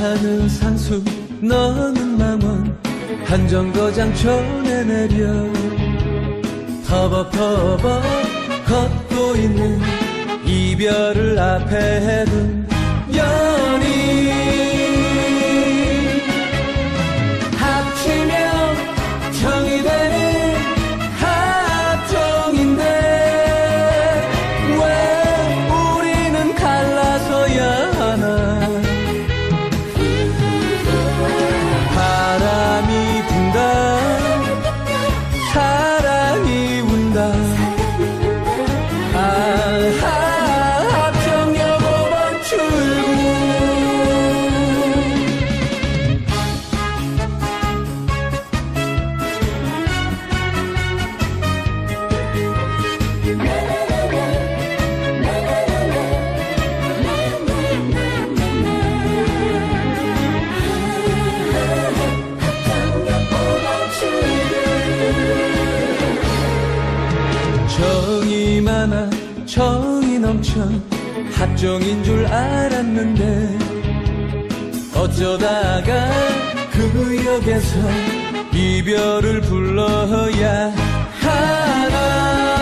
나는 산수 너는 망원 한정거장 촌에 내려. 터벅터벅 걷고 있는 이별을 앞에 둔 많아 정이 넘쳐 합정인 줄 알았는데 어쩌다가 그 역에서 이별을 불러야 하나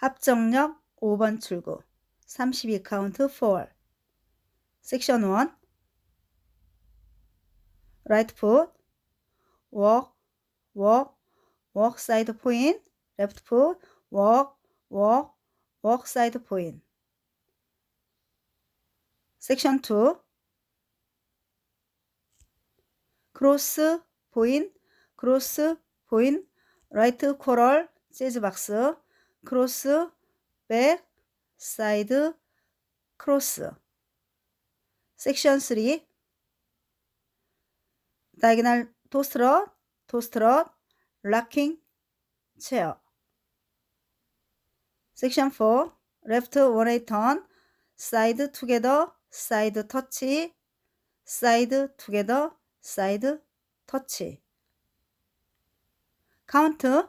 합정역 5번 출구 32카운트 4 섹션 1 right foot walk walk walk side point left foot walk walk walk side point 섹션 2 크로스 포인 크로스 포인 라이트 코럴 재즈 박스 크로스 백 사이드 크로스 섹션 3 다이고널 토스트럿 토스트럿 락킹 체어 섹션 4 레프트 원웨이 턴 사이드 투게더 사이드 터치 사이드 투게더 사이드 터치 카운트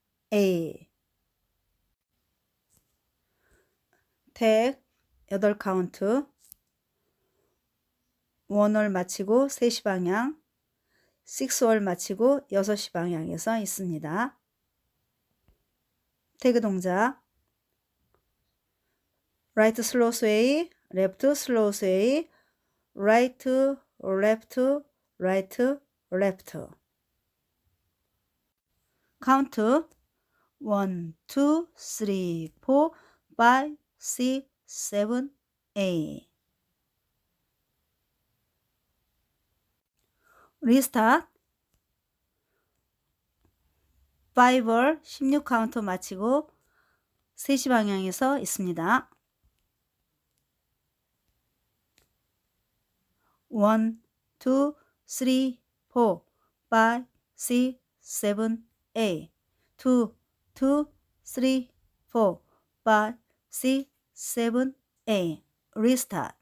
8택 8카운트 원을 마치고 3시 방향 6월 마치고 6시 방향에서 있습니다. 태그 동작 right slow sway, left slow sway, right, left, right, left. count 1, 2, 3, 4, 5, 6, 7, 8. 리스타트 5월 16 카운트 마치고 3시 방향에서 있습니다. 1, 2, 3, 4, 5, 6, 7, 8. 2, 2, 3, 4, 5, 6, 7, 8. Restart.